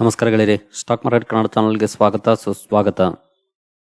ನಮಸ್ಕಾರ ಗೆಳೆಯರಿ stock market Kannada ಚಾನಲ್ಗೆ ಸ್ವಾಗತ, ಸುಸ್ವಾಗತ.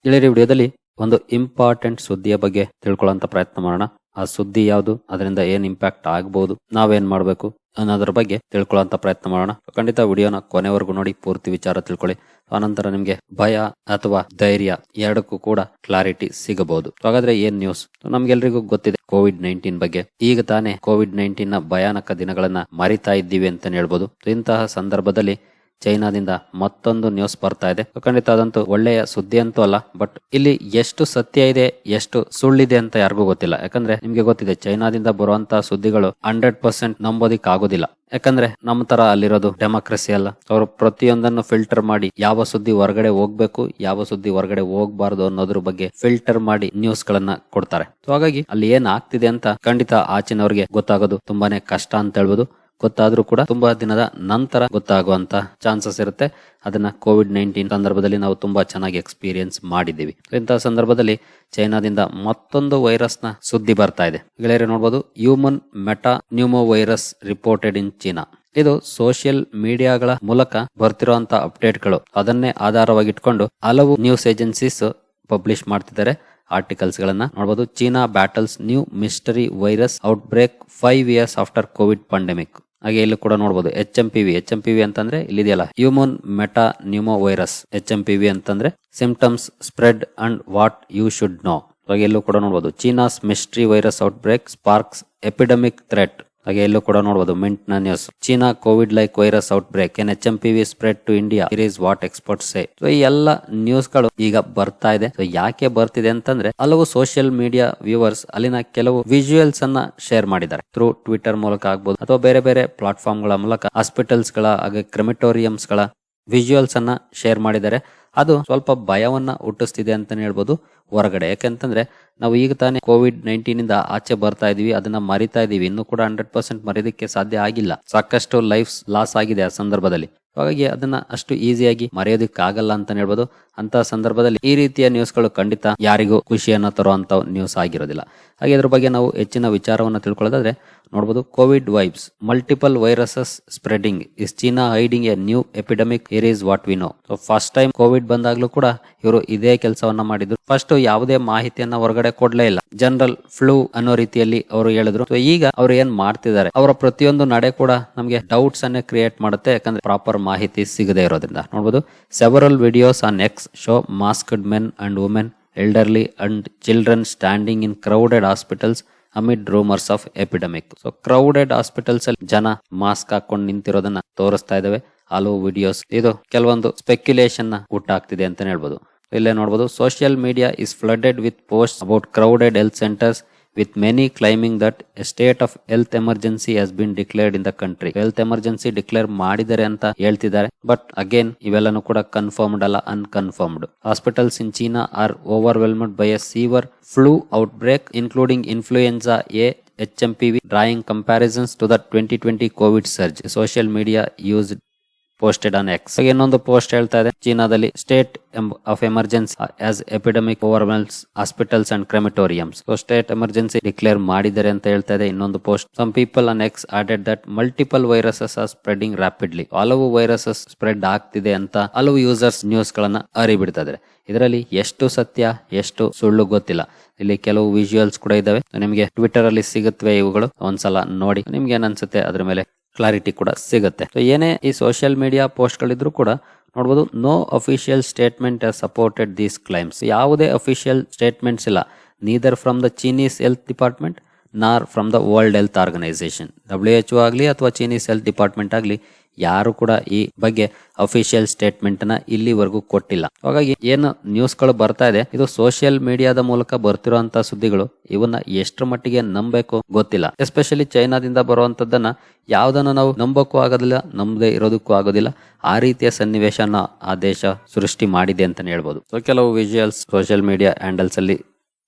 ಗೆಳೆಯರಿ, ವಿಡಿಯೋದಲ್ಲಿ ಒಂದು ಇಂಪಾರ್ಟೆಂಟ್ ಸುದ್ದಿಯ ಬಗ್ಗೆ ತಿಳ್ಕೊಳ್ಳೋಂತ ಪ್ರಯತ್ನ ಮಾಡೋಣ. ಆ ಸುದ್ದಿ ಯಾವುದು, ಅದರಿಂದ ಏನ್ ಇಂಪ್ಯಾಕ್ಟ್ ಆಗಬಹುದು ನಾವೇನ್ ಮಾಡಬೇಕು ಅನ್ನೋದ್ರ ಬಗ್ಗೆ ತಿಳ್ಕೊಳ್ಳೋಂತ ಪ್ರಯತ್ನ ಮಾಡೋಣ. ಖಂಡಿತ ವಿಡಿಯೋನ ಕೊನೆವರೆಗೂ ನೋಡಿ, ಪೂರ್ತಿ ವಿಚಾರ ತಿಳ್ಕೊಳ್ಳಿ. ಆನಂತರ ನಿಮ್ಗೆ ಭಯ ಅಥವಾ ಧೈರ್ಯ ಎರಡಕ್ಕೂ ಕೂಡ ಕ್ಲಾರಿಟಿ ಸಿಗಬಹುದು. ಹಾಗಾದ್ರೆ ಏನ್ ನ್ಯೂಸ್ ನಮ್ಗೆಲ್ರಿಗೂ ಗೊತ್ತಿದೆ ಕೋವಿಡ್ ನೈನ್ಟೀನ್ ಬಗ್ಗೆ. ಈಗ ತಾನೇ ಕೋವಿಡ್ ನೈನ್ಟೀನ್ನ ಭಯಾನಕ ದಿನಗಳನ್ನ ಮರಿತಾ ಇದ್ದೀವಿ ಅಂತ ಹೇಳ್ಬೋದು. ಇಂತಹ ಸಂದರ್ಭದಲ್ಲಿ ಚೈನಾದಿಂದ ಮತ್ತೊಂದು ನ್ಯೂಸ್ ಬರ್ತಾ ಇದೆ. ಖಂಡಿತ ಅದಂತೂ ಒಳ್ಳೆಯ ಸುದ್ದಿ ಅಂತೂ ಅಲ್ಲ ಬಟ್ ಇಲ್ಲಿ ಎಷ್ಟು ಸತ್ಯ ಇದೆ, ಎಷ್ಟು ಸುಳ್ಳಿದೆ ಅಂತ ಯಾರಿಗೂ ಗೊತ್ತಿಲ್ಲ. ಯಾಕಂದ್ರೆ ನಿಮ್ಗೆ ಗೊತ್ತಿದೆ, ಚೈನಾದಿಂದ ಬರುವಂತ ಸುದ್ದಿಗಳು ಹಂಡ್ರೆಡ್ ಪರ್ಸೆಂಟ್ ನಂಬೋದಿಕ್ ಆಗೋದಿಲ್ಲ ಯಾಕಂದ್ರೆ ನಮ್ಮ ತರ ಅಲ್ಲಿರೋದು ಡೆಮೋಕ್ರಸಿ ಅಲ್ಲ. ಅವರು ಪ್ರತಿಯೊಂದನ್ನು ಫಿಲ್ಟರ್ ಮಾಡಿ ಯಾವ ಸುದ್ದಿ ಹೊರಗಡೆ ಹೋಗ್ಬೇಕು, ಯಾವ ಸುದ್ದಿ ಹೊರಗಡೆ ಹೋಗ್ಬಾರ್ದು ಅನ್ನೋದ್ರ ಬಗ್ಗೆ ಫಿಲ್ಟರ್ ಮಾಡಿ ನ್ಯೂಸ್ ಗಳನ್ನ ಕೊಡ್ತಾರೆ. ಸೊ ಹಾಗಾಗಿ ಅಲ್ಲಿ ಏನ್ ಆಗ್ತಿದೆ ಅಂತ ಖಂಡಿತ ಆಚಿನವ್ರಿಗೆ ಗೊತ್ತಾಗೋದು ತುಂಬಾನೇ ಕಷ್ಟ ಅಂತ ಹೇಳ್ಬೋದು. ಗೊತ್ತಾದ್ರೂ ಕೂಡ ತುಂಬಾ ದಿನದ ನಂತರ ಗೊತ್ತಾಗುವಂತ ಚಾನ್ಸಸ್ ಇರುತ್ತೆ. ಅದನ್ನ ಕೋವಿಡ್ ನೈನ್ಟೀನ್ ಸಂದರ್ಭದಲ್ಲಿ ನಾವು ತುಂಬಾ ಚೆನ್ನಾಗಿ ಎಕ್ಸ್ಪೀರಿಯನ್ಸ್ ಮಾಡಿದ್ದೀವಿ. ಇಂತಹ ಸಂದರ್ಭದಲ್ಲಿ ಚೈನಾದಿಂದ ಮತ್ತೊಂದು ವೈರಸ್ನ ಸುದ್ದಿ ಬರ್ತಾ ಇದೆ. ಗೆಳೆಯರೆ ನೋಡಬಹುದು human metapneumovirus reported in China. ಇದು ಸೋಷಿಯಲ್ ಮೀಡಿಯಾಗಳ ಮೂಲಕ ಬರ್ತಿರುವಂತ ಅಪ್ಡೇಟ್ಗಳು. ಅದನ್ನೇ ಆಧಾರವಾಗಿಟ್ಕೊಂಡು ಹಲವು ನ್ಯೂಸ್ ಏಜೆನ್ಸೀಸ್ ಪಬ್ಲಿಷ್ ಮಾಡ್ತಿದ್ದಾರೆ. ಆರ್ಟಿಕಲ್ಸ್ ಗಳನ್ನ ನೋಡಬಹುದು China battles new mystery virus outbreak five years after covid pandemic. ಹಾಗೆ ಇಲ್ಲಿ ಕೂಡ ನೋಡಬಹುದು H M P V H M P V ಅಂತಂದ್ರೆ ಇಲ್ಲಿದೆಯಲ್ಲ human metapneumovirus H M P V ಅಂತಂದ್ರೆ symptoms spread and what you should know ಹಾಗೆ ಎಲ್ಲೂ ಕೂಡ ನೋಡಬಹುದು China's mystery virus outbreak sparks epidemic threat. ಹಾಗೆ ಎಲ್ಲೂ ಕೂಡ ನೋಡಬಹುದು ಮಿಂಟ್ನ news China covid like virus outbreak N H M P V spread to India it is what experts say so ಈ ಎಲ್ಲ ನ್ಯೂಸ್ಗಳು ಈಗ ಬರ್ತಾ ಇದೆ. ಸೊ ಯಾಕೆ ಬರ್ತಿದೆ ಅಂತಂದ್ರೆ, ಹಲವು ಸೋಷಿಯಲ್ ಮೀಡಿಯಾ ವ್ಯೂವರ್ಸ್ ಅಲ್ಲಿನ ಕೆಲವು ವಿಜುವಲ್ಸ್ ಅನ್ನ ಶೇರ್ ಮಾಡಿದ್ದಾರೆ. ಥ್ರೂ ಟ್ವಿಟರ್ ಮೂಲಕ ಆಗ್ಬಹುದು ಅಥವಾ ಬೇರೆ ಬೇರೆ ಪ್ಲಾಟ್ಫಾರ್ಮ್ಗಳ ಮೂಲಕ ಹಾಸ್ಪಿಟಲ್ಸ್ಗಳ, ಹಾಗೆ ಕ್ರೆಮಿಟೋರಿಯಮ್ಸ್ಗಳ ವಿಜುವಲ್ಸ್ ಅನ್ನ ಶೇರ್ ಮಾಡಿದ್ದಾರೆ. ಅದು ಸ್ವಲ್ಪ ಭಯವನ್ನ ಹುಟ್ಟಿಸ್ತಿದೆ ಅಂತಾನೆ ಹೇಳ್ಬೋದು ಹೊರಗಡೆ. ಯಾಕೆಂತಂದ್ರೆ ನಾವು ಈಗ ತಾನೇ ಕೋವಿಡ್ ನೈನ್ಟೀನ್ ಇಂದ ಆಚೆ ಬರ್ತಾ ಇದೀವಿ, ಅದನ್ನ ಮರಿತಾ ಇದೀವಿ. ಇನ್ನು ಕೂಡ ಹಂಡ್ರೆಡ್ ಪರ್ಸೆಂಟ್ ಮರೆಯೋದಕ್ಕೆ ಸಾಧ್ಯ ಆಗಿಲ್ಲ. ಸಾಕಷ್ಟು ಲೈಫ್ ಲಾಸ್ ಆಗಿದೆ ಆ ಸಂದರ್ಭದಲ್ಲಿ. ಹಾಗಾಗಿ ಅದನ್ನ ಅಷ್ಟು ಈಸಿಯಾಗಿ ಮರೆಯೋದಕ್ಕಾಗಲ್ಲ ಅಂತ ಹೇಳ್ಬೋದು. ಅಂತ ಸಂದರ್ಭದಲ್ಲಿ ಈ ರೀತಿಯ ನ್ಯೂಸ್ಗಳು ಖಂಡಿತ ಯಾರಿಗೂ ಖುಷಿಯನ್ನ ತರುವಂತ ನ್ಯೂಸ್ ಆಗಿರೋದಿಲ್ಲ. ಹಾಗೆ ಇದ್ರ ಬಗ್ಗೆ ನಾವು ಹೆಚ್ಚಿನ ವಿಚಾರವನ್ನು ತಿಳ್ಕೊಳ್ಳೋದಾದ್ರೆ ನೋಡಬಹುದು covid vibes multiple viruses spreading is China hiding a new epidemic ಇರ್ is what we know. So first time covid ಬಂದಾಗ್ಲೂ ಕೂಡ ಇವರು ಇದೇ ಕೆಲಸವನ್ನ ಮಾಡಿದ್ರು. ಫಸ್ಟ್ ಯಾವುದೇ ಮಾಹಿತಿಯನ್ನ ಹೊರಗಡೆ ಕೊಡ್ಲೇ ಇಲ್ಲ. ಜನರಲ್ ಫ್ಲೂ ಅನ್ನೋ ರೀತಿಯಲ್ಲಿ ಅವರು ಹೇಳಿದ್ರು. ಸೊ ಈಗ ಅವ್ರು ಏನ್ ಮಾಡ್ತಿದ್ದಾರೆ? ಅವರ ಪ್ರತಿಯೊಂದು ನಡೆ ಕೂಡ ನಮಗೆ ಡೌಟ್ಸ್ ಅನ್ನೇ ಕ್ರಿಯೇಟ್ ಮಾಡುತ್ತೆ. ಯಾಕಂದ್ರೆ ಪ್ರಾಪರ್ ಮಾಹಿತಿ ಸಿಗದೆ ಇರೋದ್ರಿಂದ. ನೋಡಬಹುದು several videos on X show masked men and women elderly and children standing in crowded hospitals amid rumours of epidemic so crowded hospitals ಅಲ್ಲಿ ಜನ ಮಾಸ್ಕ್ ಹಾಕೊಂಡು ನಿಂತಿರೋದನ್ನ ತೋರಿಸ್ತಾ ಇದಾವೆ. ಹಲವು ವಿಡಿಯೋಸ್ ಇದು ಕೆಲವೊಂದು ಸ್ಪೆಕ್ಯುಲೇಷನ್ನ ಹುಟ್ಟಾಗ್ತಿದೆ ಅಂತಾನೆ ಹೇಳ್ಬೋದು. ಇಲ್ಲೇ ನೋಡಬಹುದು social media is flooded with post about crowded health centres with many claiming that a state of health emergency has been declared in the country Health emergency declare ಮಾಡಿದ್ದಾರೆ ಅಂತ ಹೇಳ್ತಿದ್ದಾರೆ ಬಟ್ ಅಗೇನ್ ಇವೆಲ್ಲನೂ ಕೂಡ ಕನ್ಫರ್ಮ್ಡ್ ಅಲ್ಲ unconfirmed hospitals in China are overwhelmed by a severe flu outbreak including influenza A H M P V drawing comparisons to the twenty twenty covid posted on X ಇನ್ನೊಂದು post ಹೇಳ್ತಾ ಇದೆ. ಚೀನಾದಲ್ಲಿ state of emergency as epidemic overwhelms hospitals and crematoriums state emergency declare ಮಾಡಿದ್ದಾರೆ ಅಂತ ಹೇಳ್ತಾ ಇದೆ. ಇನ್ನೊಂದು post some people on X added that multiple viruses are spreading rapidly ಹಲವು ವೈರಸಸ್ ಸ್ಪ್ರೆಡ್ ಆಗ್ತಿದೆ ಅಂತ ಹಲವು ಯೂಸರ್ಸ್ ನ್ಯೂಸ್ ಗಳನ್ನ ಅರಿಬಿಡ್ತಾ ಇದ್ದಾರೆ ಇದರಲ್ಲಿ ಎಷ್ಟು ಸತ್ಯ, ಎಷ್ಟು ಸುಳ್ಳು ಗೊತ್ತಿಲ್ಲ. ಇಲ್ಲಿ ಕೆಲವು ವಿಜುವಲ್ಸ್ ಕೂಡ ಇದಾವೆ. ನಿಮಗೆ ಟ್ವಿಟರ್ ಅಲ್ಲಿ ಸಿಗುತ್ತವೆ ಇವುಗಳು. ಒಂದ್ಸಲ ನೋಡಿ. ನಿಮ್ಗೆ ಏನ್ ಅನ್ಸುತ್ತೆ ಅದ್ರ ಮೇಲೆ? ಕ್ಲಾರಿಟಿ ಕೂಡ ಸಿಗುತ್ತೆ. ಸೊ ಏನೇ ಈ ಸೋಷಿಯಲ್ ಮೀಡಿಯಾ ಪೋಸ್ಟ್ ಗಳಿದ್ರು ಕೂಡ ನೋಡಬಹುದು no official statement supported these claims ಯಾವುದೇ ಅಫಿಷಿಯಲ್ ಸ್ಟೇಟ್ಮೆಂಟ್ಸ್ ಇಲ್ಲ. Neither from the Chinese health department nor from the World Health Organization W H ಆಗಲಿ ಅಥವಾ ಚೀನೀಸ್ ಹೆಲ್ತ್ ಡಿಪಾರ್ಟ್ಮೆಂಟ್ ಆಗಲಿ ಯಾರು ಕೂಡ ಈ ಬಗ್ಗೆ ಅಫಿಷಿಯಲ್ ಸ್ಟೇಟ್ಮೆಂಟ್ನ ಇಲ್ಲಿವರೆಗೂ ಕೊಟ್ಟಿಲ್ಲ. ಹಾಗಾಗಿ ಏನು ನ್ಯೂಸ್ಗಳು ಬರ್ತಾ ಇದೆ, ಇದು ಸೋಷಿಯಲ್ ಮೀಡಿಯಾದ ಮೂಲಕ ಬರ್ತಿರುವಂತಹ ಸುದ್ದಿಗಳು, ಇವನ್ನ ಎಷ್ಟರ ಮಟ್ಟಿಗೆ ನಂಬಬೇಕು ಗೊತ್ತಿಲ್ಲ. ಎಸ್ಪೆಷಲಿ ಚೈನಾದಿಂದ ಬರುವಂತದ್ದನ್ನ ಯಾವ್ದನ್ನ ನಾವು ನಂಬಕ್ಕೂ ಆಗೋದಿಲ್ಲ, ನಂಬದೇ ಇರೋದಕ್ಕೂ ಆಗೋದಿಲ್ಲ. ಆ ರೀತಿಯ ಸನ್ನಿವೇಶನ ಆ ದೇಶ ಸೃಷ್ಟಿ ಮಾಡಿದೆ ಅಂತಾನೆ ಹೇಳ್ಬೋದು. ಸೊ ಕೆಲವು ವಿಜುವಲ್ಸ್ ಸೋಷಿಯಲ್ ಮೀಡಿಯಾ ಹ್ಯಾಂಡಲ್ಸ್ ಅಲ್ಲಿ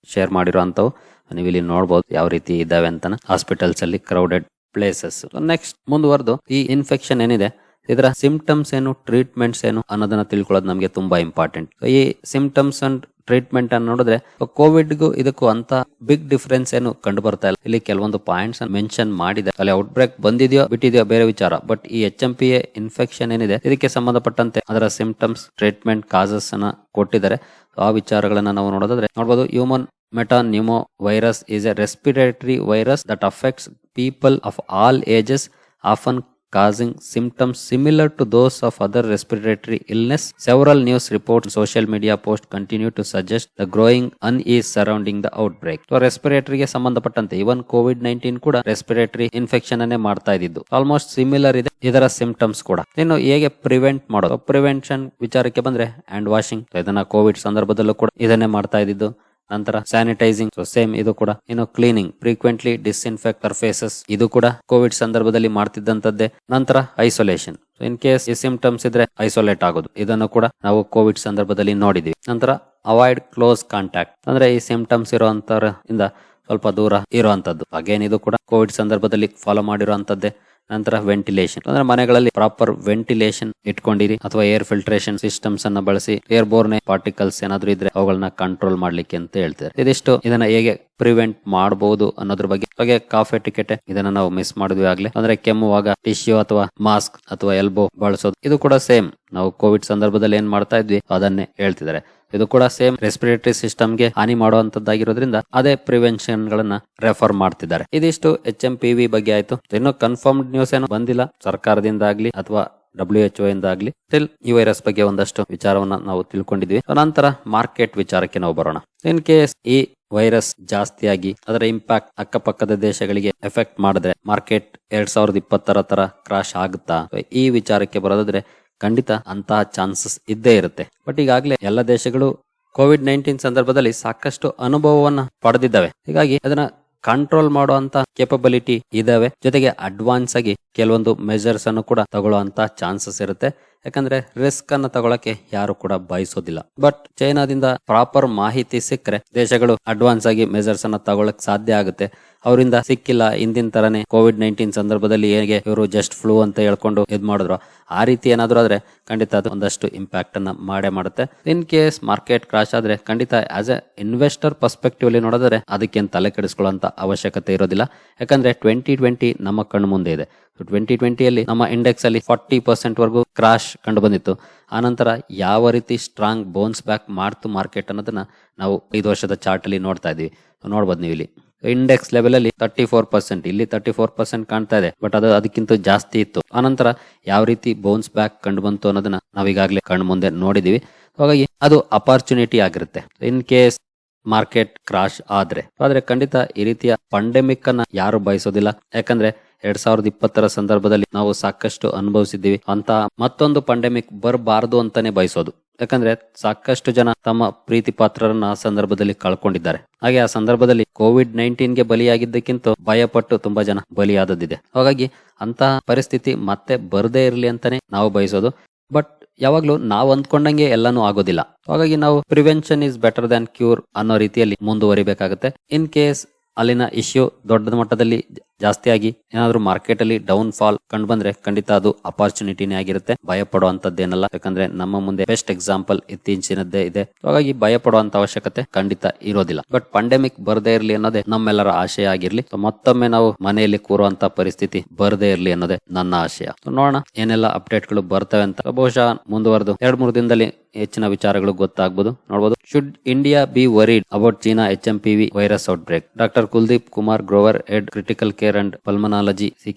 ಶೇರ್ ಮಾಡಿರುವಂತವು ನೀವು ಇಲ್ಲಿ ನೋಡಬಹುದು ಯಾವ ರೀತಿ ಇದ್ದಾವೆ ಅಂತ ಹಾಸ್ಪಿಟಲ್ಸ್ ಅಲ್ಲಿ ಕ್ರೌಡೆಡ್ ಪ್ಲೇಸಸ್ ನೆಕ್ಸ್ಟ್ ಮುಂದುವರೆದು, ಈ ಇನ್ಫೆಕ್ಷನ್ ಏನಿದೆ, ಇದರ ಸಿಂಪ್ಟಮ್ಸ್ ಏನು ಟ್ರೀಟ್ಮೆಂಟ್ಸ್ ಏನು ಅನ್ನೋದನ್ನ ತಿಳ್ಕೊಳ್ಳೋದು ನಮಗೆ ತುಂಬಾ ಇಂಪಾರ್ಟೆಂಟ್ ಈ ಸಿಂಪ್ಟಮ್ಸ್ ಅಂಡ್ ಟ್ರೀಟ್ಮೆಂಟ್ ಅನ್ನು ನೋಡಿದ್ರೆ ಕೋವಿಡ್ಗೂ ಇದಕ್ಕೂ ಅಂತ ಬಿಗ್ ಡಿಫರೆನ್ಸ್ ಏನು ಕಂಡು ಬರ್ತಾ ಇಲ್ಲ. ಇಲ್ಲಿ ಕೆಲವೊಂದು ಪಾಯಿಂಟ್ಸ್ ಮೆನ್ಷನ್ ಮಾಡಿದೆ. ಅಲ್ಲಿ ಔಟ್ ಬ್ರೇಕ್ ಬಂದಿದೆಯೋ, ಬಿಟ್ಟಿದೆಯೋ ಬೇರೆ ವಿಚಾರ. ಬಟ್ ಈ H M P A infection ಏನಿದೆ, ಇದಕ್ಕೆ ಸಂಬಂಧಪಟ್ಟಂತೆ ಅದರ ಸಿಂಪ್ಟಮ್ಸ್ ಟ್ರೀಟ್ಮೆಂಟ್ ಕಾಸಸ್ ಅನ್ನ ಕೊಟ್ಟಿದ್ದಾರೆ. ಆ ವಿಚಾರಗಳನ್ನ ನಾವು ನೋಡೋದಾದ್ರೆ ನೋಡಬಹುದು human metapneumovirus virus is a respiratory virus that affects people of all ages, often causing symptoms similar to those of other respiratory illness. Several news reports social media posts continue to suggest the growing unease surrounding the outbreak. So ರೆಸ್ಪಿರೇಟರಿಗೆ ಸಂಬಂಧಪಟ್ಟಂತೆ even Covid nineteen ಕೂಡ respiratory infection ಅನ್ನೇ ಮಾಡ್ತಾ ಇದ್ದಿದ್ದು almost similar ಇದೆ ಇದರ symptoms ಕೂಡ ಇನ್ನು ಹೇಗೆ ಪ್ರಿವೆಂಟ್ ಮಾಡೋದು ಪ್ರಿವೆನ್ಷನ್ ವಿಚಾರಕ್ಕೆ ಬಂದ್ರೆ ಹ್ಯಾಂಡ್ ವಾಷಿಂಗ್ ಇದನ್ನ ಕೋವಿಡ್ ಸಂದರ್ಭದಲ್ಲೂ ಕೂಡ ಇದನ್ನೇ ಮಾಡ್ತಾ ಇದ್ದಿದ್ದು ನಂತರ ಸ್ಯಾನಿಟೈಸಿಂಗ್ ಸೊ ಸೇಮ್ ಇದು ಕೂಡ. ಇನ್ನು ಕ್ಲೀನಿಂಗ್ ಫ್ರೀಕ್ವೆಂಟ್ಲಿ ಡಿಸ್ಇನ್ಫೆಕ್ಟ್ ಸರ್ಫೇಸಸ್ ಇದು ಕೂಡ ಕೋವಿಡ್ ಸಂದರ್ಭದಲ್ಲಿ ಮಾಡ್ತಿದ್ದಂತದ್ದೇ. ನಂತರ ಐಸೋಲೇಷನ್ ಇನ್ ಕೇಸ್ ಈ ಸಿಂಪ್ಟಮ್ಸ್ ಇದ್ರೆ ಐಸೋಲೇಟ್ ಆಗೋದು. ಇದನ್ನು ಕೂಡ ನಾವು ಕೋವಿಡ್ ಸಂದರ್ಭದಲ್ಲಿ ನೋಡಿದ್ವಿ. ನಂತರ ಅವಾಯ್ಡ್ ಕ್ಲೋಸ್ ಕಾಂಟ್ಯಾಕ್ಟ್ ಅಂದ್ರೆ ಈ ಸಿಂಪ್ಟಮ್ಸ್ ಇರುವಂತರ ಇಂದ ಸ್ವಲ್ಪ ದೂರ ಇರುವಂತದ್ದು. ಅಗೇನ್ ಇದು ಕೂಡ ಕೋವಿಡ್ ಸಂದರ್ಭದಲ್ಲಿ ಫಾಲೋ ಮಾಡಿರುವಂತದ್ದೇ. ನಂತರ ವೆಂಟಿಲೇಷನ್ ಅಂದ್ರೆ ಮನೆಗಳಲ್ಲಿ ಪ್ರಾಪರ್ ವೆಂಟಿಲೇಷನ್ ಇಟ್ಕೊಂಡಿರಿ ಅಥವಾ ಏರ್ ಫಿಲ್ಟ್ರೇಷನ್ ಸಿಸ್ಟಮ್ಸ್ ಅನ್ನ ಬಳಸಿ ಏರ್ ಬೋರ್ನ್ ಪಾರ್ಟಿಕಲ್ಸ್ ಏನಾದ್ರೂ ಇದ್ರೆ ಅವುಗಳನ್ನ ಕಂಟ್ರೋಲ್ ಮಾಡ್ಲಿಕ್ಕೆ ಅಂತ ಹೇಳ್ತಾರೆ. ಇದಿಷ್ಟು ಇದನ್ನ ಹೇಗೆ ಪ್ರಿವೆಂಟ್ ಮಾಡಬಹುದು ಅನ್ನೋದ್ರ ಬಗ್ಗೆ. ಹಾಗೆ ಕಾಫಿ ಟಿಕೆಟ್ ಇದನ್ನ ನಾವು ಮಿಸ್ ಮಾಡಿದ್ವಿ ಆಗ್ಲಿ. ಅಂದ್ರೆ ಕೆಮ್ಮುವಾಗ ಟಿಶ್ಯೂ ಅಥವಾ ಮಾಸ್ಕ್ ಅಥವಾ ಎಲ್ಬೋ ಬಳಸೋದು. ಇದು ಕೂಡ ಸೇಮ್ ನಾವು ಕೋವಿಡ್ ಸಂದರ್ಭದಲ್ಲಿ ಏನ್ ಮಾಡ್ತಾ ಇದ್ವಿ? ಅದನ್ನೇ ಹೇಳ್ತಿದ್ದಾರೆ. ಇದು ಕೂಡ ಸೇಮ್ ರೆಸ್ಪಿರೇಟರಿ ಸಿಸ್ಟಮ್ಗೆ ಹಾನಿ ಮಾಡುವಂತದ್ದಾಗಿರೋದ್ರಿಂದ ಅದೇ ಪ್ರಿವೆನ್ಷನ್ ಗಳನ್ನ ರೆಫರ್ ಮಾಡ್ತಿದ್ದಾರೆ. ಇದಿಷ್ಟು ಎಚ್ ಎಂ ಪಿ ವಿ ಬಗ್ಗೆ ಆಯ್ತು. ಇನ್ನೂ ಕನ್ಫರ್ಮ್ಡ್ ನ್ಯೂಸ್ ಏನೋ ಬಂದಿಲ್ಲ. ಸರ್ಕಾರದಿಂದ ಆಗ್ಲಿ ಅಥವಾ ಡಬ್ಲ್ಯೂ ಎಚ್ ಇಂದ ಆಗ್ಲಿ ಸ್ಟಿಲ್ ಈ ವೈರಸ್ ಬಗ್ಗೆ ಒಂದಷ್ಟು ವಿಚಾರವನ್ನ ನಾವು ತಿಳ್ಕೊಂಡಿದ್ವಿ. ನಂತರ ಮಾರ್ಕೆಟ್ ವಿಚಾರಕ್ಕೆ ನಾವು ಬರೋಣ. ಇನ್ ಕೇಸ್ ಈ ವೈರಸ್ ಜಾಸ್ತಿಯಾಗಿ ಅದರ ಇಂಪ್ಯಾಕ್ಟ್ ಅಕ್ಕಪಕ್ಕದ ದೇಶಗಳಿಗೆ ಎಫೆಕ್ಟ್ ಮಾಡಿದ್ರೆ ಮಾರ್ಕೆಟ್ ಎರಡ್ ಸಾವಿರದ ಇಪ್ಪತ್ತರ ತರ ಕ್ರಾಶ್ ಆಗುತ್ತಾ? ಈ ವಿಚಾರಕ್ಕೆ ಬರೋದಾದ್ರೆ ಖಂಡಿತ ಅಂತಹ ಚಾನ್ಸಸ್ ಇದ್ದೇ ಇರುತ್ತೆ. ಬಟ್ ಈಗಾಗಲೇ ಎಲ್ಲ ದೇಶಗಳು ಕೋವಿಡ್ ನೈನ್ಟೀನ್ ಸಂದರ್ಭದಲ್ಲಿ ಸಾಕಷ್ಟು ಅನುಭವವನ್ನ ಪಡೆದಿದ್ದಾವೆ. ಹೀಗಾಗಿ ಅದನ್ನ ಕಂಟ್ರೋಲ್ ಮಾಡುವಂತ ಕೇಪಬಿಲಿಟಿ ಇದಾವೆ. ಜೊತೆಗೆ ಅಡ್ವಾನ್ಸ್ ಆಗಿ ಕೆಲವೊಂದು ಮೆಜರ್ಸ್ ಅನ್ನು ಕೂಡ ತಗೊಳ್ಳುವಂತ ಚಾನ್ಸಸ್ ಇರುತ್ತೆ. ಯಾಕಂದ್ರೆ ರಿಸ್ಕ್ ಅನ್ನ ತಗೊಳಕ್ಕೆ ಯಾರು ಕೂಡ ಬಯಸೋದಿಲ್ಲ. ಬಟ್ ಚೈನಾದಿಂದ ಪ್ರಾಪರ್ ಮಾಹಿತಿ ಸಿಕ್ಕರೆ ದೇಶಗಳು ಅಡ್ವಾನ್ಸ್ ಆಗಿ ಮೆಜರ್ಸ್ ಅನ್ನ ತಗೊಳಕ್ ಸಾಧ್ಯ ಆಗುತ್ತೆ. ಅವರಿಂದ ಸಿಕ್ಕಿಲ್ಲ ಹಿಂದಿನ ತರನೇ ಕೋವಿಡ್ ನೈನ್ಟೀನ್ ಸಂದರ್ಭದಲ್ಲಿ ಹೇಗೆ ಇವರು ಜಸ್ಟ್ ಫ್ಲೂ ಅಂತ ಹೇಳ್ಕೊಂಡು ಇದ್ ಮಾಡಿದ್ರು. ಆ ರೀತಿ ಏನಾದ್ರು ಆದ್ರೆ ಖಂಡಿತ ಅದು ಒಂದಷ್ಟು ಇಂಪ್ಯಾಕ್ಟ್ ಅನ್ನ ಮಾಡೇ ಮಾಡುತ್ತೆ. ಇನ್ ಕೇಸ್ ಮಾರ್ಕೆಟ್ ಕ್ರಾಶ್ ಆದ್ರೆ ಖಂಡಿತ ಆಸ್ ಎ ಇನ್ವೆಸ್ಟರ್ ಪರ್ಸ್ಪೆಕ್ಟಿವ್ ಅಲ್ಲಿ ನೋಡಿದ್ರೆ ಅದಕ್ಕೇನು ತಲೆ ಕೆಡಿಸ್ಕೊಳ್ಳುವಂತ ಅವಶ್ಯಕತೆ ಇರೋದಿಲ್ಲ. ಯಾಕಂದ್ರೆ ಟ್ವೆಂಟಿ ಟ್ವೆಂಟಿ ನಮ್ಮ ಕಣ್ಣು ಮುಂದೆ ಇದೆ. ಟ್ವೆಂಟಿ ಟ್ವೆಂಟಿಯಲ್ಲಿ ನಮ್ಮ ಇಂಡೆಕ್ಸ್ ಅಲ್ಲಿ ಫಾರ್ಟಿ ಪರ್ಸೆಂಟ್ ವರೆಗೂ ಕ್ರಾಶ್ ಕಂಡು ಬಂದಿತ್ತು. ಆನಂತರ ಯಾವ ರೀತಿ ಸ್ಟ್ರಾಂಗ್ ಬೋನ್ಸ್ ಬ್ಯಾಕ್ ಮಾಡ್ತು ಮಾರ್ಕೆಟ್ ಅನ್ನೋದನ್ನ ನಾವು ಐದು ವರ್ಷದ ಚಾರ್ಟ್ ಅಲ್ಲಿ ನೋಡ್ತಾ ಇದೀವಿ. ನೋಡ್ಬೋದು ನೀವು ಇಲ್ಲಿ ಇಂಡೆಕ್ಸ್ ಲೆವೆಲ್ ಅಲ್ಲಿ ತರ್ಟಿ ಫೋರ್ ಪರ್ಸೆಂಟ್ ಇಲ್ಲಿ ತರ್ಟಿ ಫೋರ್ ಪರ್ಸೆಂಟ್ ಕಾಣ್ತಾ ಇದೆ. ಬಟ್ ಅದು ಅದಕ್ಕಿಂತ ಜಾಸ್ತಿ ಇತ್ತು. ಆನಂತರ ಯಾವ ರೀತಿ ಬೌನ್ಸ್ ಬ್ಯಾಕ್ ಕಂಡು ಬಂತು ಅನ್ನೋದನ್ನ ನಾವೀಗಾಗಲೇ ಕಣ್ಣು ಮುಂದೆ ನೋಡಿದೀವಿ. ಹಾಗಾಗಿ ಅದು ಅಪಾರ್ಚುನಿಟಿ ಆಗಿರುತ್ತೆ. ಇನ್ ಕೇಸ್ ಮಾರ್ಕೆಟ್ ಕ್ರಾಶ್ ಆದ್ರೆ. ಆದ್ರೆ ಖಂಡಿತ ಈ ರೀತಿಯ ಪಂಡೆಮಿಕ್ ಅನ್ನ ಯಾರು ಬಯಸೋದಿಲ್ಲ. ಯಾಕಂದ್ರೆ ಎರಡ್ ಸಾವಿರದ ಇಪ್ಪತ್ತರ ಸಂದರ್ಭದಲ್ಲಿ ನಾವು ಸಾಕಷ್ಟು ಅನುಭವಿಸಿದ್ದೀವಿ. ಅಂತ ಮತ್ತೊಂದು ಪಾಂಡೆಮಿಕ್ ಬರಬಾರದು ಅಂತಾನೆ ಬಯಸೋದು. ಯಾಕಂದ್ರೆ ಸಾಕಷ್ಟು ಜನ ತಮ್ಮ ಪ್ರೀತಿ ಪಾತ್ರರನ್ನ ಆ ಸಂದರ್ಭದಲ್ಲಿ ಕಳ್ಕೊಂಡಿದ್ದಾರೆ. ಹಾಗೆ ಆ ಸಂದರ್ಭದಲ್ಲಿ ಕೋವಿಡ್ ನೈನ್ಟೀನ್ಗೆ ಬಲಿಯಾಗಿದ್ದಕ್ಕಿಂತ ಭಯಪಟ್ಟು ತುಂಬಾ ಜನ ಬಲಿಯಾದದ್ದಿದೆ. ಹಾಗಾಗಿ ಅಂತಹ ಪರಿಸ್ಥಿತಿ ಮತ್ತೆ ಬರದೇ ಇರಲಿ ಅಂತಾನೆ ನಾವು ಬಯಸೋದು. ಬಟ್ ಯಾವಾಗ್ಲೂ ನಾವು ಅಂದ್ಕೊಂಡಂಗೆ ಎಲ್ಲಾನು ಆಗೋದಿಲ್ಲ. ಹಾಗಾಗಿ ನಾವು prevention is better than cure ಅನ್ನೋ ರೀತಿಯಲ್ಲಿ ಮುಂದುವರಿಬೇಕಾಗುತ್ತೆ. ಇನ್ ಕೇಸ್ ಅಲ್ಲಿನ ಇಶ್ಯೂ ದೊಡ್ಡ ಮಟ್ಟದಲ್ಲಿ ಜಾಸ್ತಿಯಾಗಿ ಏನಾದರೂ ಮಾರ್ಕೆಟ್ ಅಲ್ಲಿ ಡೌನ್ ಫಾಲ್ ಕಂಡು ಬಂದ್ರೆ ಖಂಡಿತ ಅದು ಅಪಾರ್ಚುನಿಟಿನೇ ಆಗಿರುತ್ತೆ. ಭಯ ಪಡುವಂತದ್ದೇನಲ್ಲ ಯಾಕಂದ್ರೆ ನಮ್ಮ ಮುಂದೆ ಬೆಸ್ಟ್ ಎಕ್ಸಾಂಪಲ್ ಇತ್ತೀಚಿನದ್ದೇ ಇದೆ. ಹಾಗಾಗಿ ಭಯ ಪಡುವಂತ ಅವಶ್ಯಕತೆ ಖಂಡಿತ ಇರೋದಿಲ್ಲ. ಬಟ್ ಪಂಡೆಮಿಕ್ ಬರದೇ ಇರಲಿ ಅನ್ನೋದೇ ನಮ್ಮೆಲ್ಲರ ಆಶಯ ಆಗಿರ್ಲಿ. ಮತ್ತೊಮ್ಮೆ ನಾವು ಮನೆಯಲ್ಲಿ ಕೂರುವಂತ ಪರಿಸ್ಥಿತಿ ಬರದೇ ಇರಲಿ ಅನ್ನೋದೇ ನನ್ನ ಆಶಯ. ನೋಡೋಣ ಏನೆಲ್ಲ ಅಪ್ಡೇಟ್ಗಳು ಬರ್ತವೆ ಅಂತ. ಬಹುಶಃ ಮುಂದುವರೆದು ಎರಡ್, ಮೂರು ದಿನದಲ್ಲಿ ಹೆಚ್ಚಿನ ವಿಚಾರಗಳು ಗೊತ್ತಾಗಬಹುದು ನೋಡಬಹುದು should India be worried about China H M P V virus outbreak doctor Kuldeep Kumar Grover head critical care and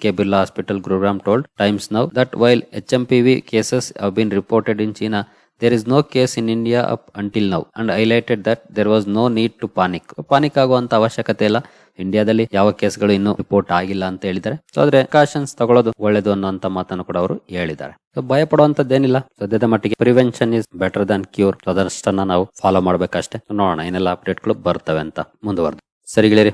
K Birla hospital Gurugram told Times Now that while H M P V cases have been reported in China there is no case in India up until now and highlighted that there was no need to panic panic ಆಗುವಂತ ಅವಶ್ಯಕತೆ ಇಲ್ಲ. ಇಂಡಿಯಾದಲ್ಲಿ ಯಾವ ಕೇಸ್ಗಳು ಇನ್ನೂ report ಆಗಿಲ್ಲ ಅಂತ ಹೇಳಿದ್ದಾರೆ. ಸೊ ಆದ್ರೆ ಕಾಶನ್ಸ್ ತಗೊಳ್ಳೋದು ಒಳ್ಳೇದು ಅನ್ನೋಂತ ಮಾತನ್ನು ಕೂಡ ಅವರು ಹೇಳಿದ್ದಾರೆ. ಸೊ ಭಯ ಪಡುವಂತದ್ದೇನಿಲ್ಲ ಸದ್ಯದ ಮಟ್ಟಿಗೆ prevention is better than cure ಅದರಷ್ಟನ್ನ ನಾವು ಫಾಲೋ ಮಾಡ್ಬೇಕಷ್ಟೇ. ನೋಡೋಣ. ಏನೆಲ್ಲ ಅಪ್ಡೇಟ್ಗಳು ಬರ್ತವೆ ಅಂತ ಮುಂದುವರೆದು. ಸರಿ ಗೆಳೆಯರಿ